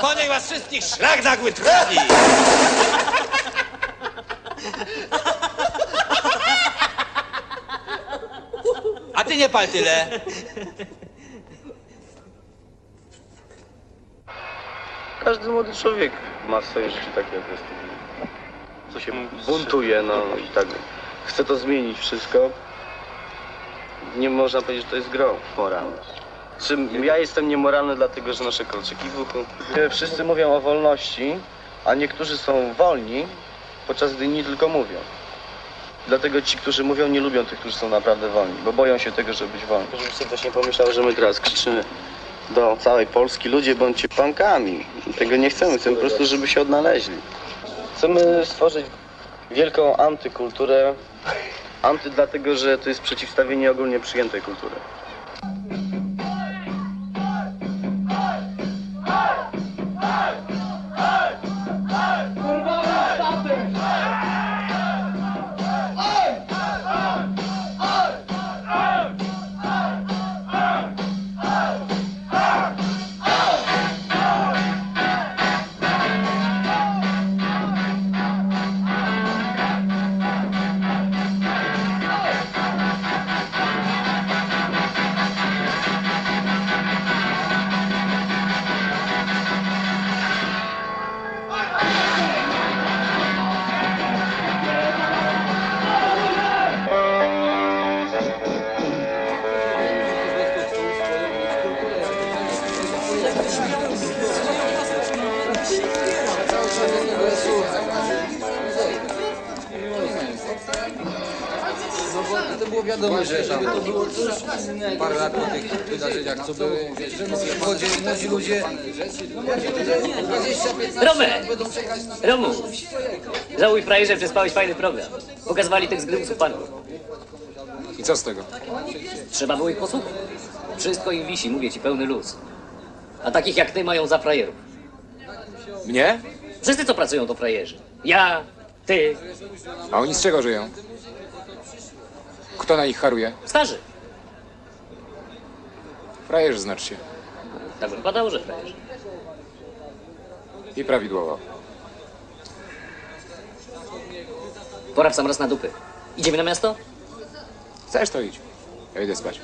Po was wszystkich szlak nagły trafi! A ty nie pal tyle. Każdy młody człowiek ma w swoim życiu takie okresy. Co się buntuje, no i tak. Chce to zmienić wszystko. Nie można powiedzieć, że to jest gro moralne. Czym ja jestem niemoralny, dlatego że noszę kolczyki w uchu. Wszyscy mówią o wolności, a niektórzy są wolni, podczas gdy inni tylko mówią. Dlatego ci, którzy mówią, nie lubią tych, którzy są naprawdę wolni, bo boją się tego, żeby być wolni. Żebym sobie też nie pomyślał, że my teraz krzyczymy do całej Polski, ludzie bądźcie pankami. Tego nie chcemy, chcemy po prostu, żeby się odnaleźli. Chcemy stworzyć wielką antykulturę. Anty dlatego, że to jest przeciwstawienie ogólnie przyjętej kultury. To było wiadomo, że to było już parę lat po tych wydarzeniach, co były. Wiesz, że młodzi, młodzi ludzie, młodzi ludzie 25 Romek! lat będą czekać na... Romu, żałuj frajerze, przespałeś fajny program. Pokazywali tych zgrymców panów. I co z tego? Trzeba było ich posłuchać. Wszystko im wisi, mówię ci, pełny luz. A takich jak ty mają za frajerów. Mnie? Wszyscy, co pracują, to frajerzy. Ja, ty, A oni z czego żyją? Kto na nich haruje? starzy. Frajerzy znaczy się. Tak wypadało, że frajerzy. I prawidłowo. Pora w sam raz na dupy. Idziemy na miasto? Chcesz to idź. Ja idę spać.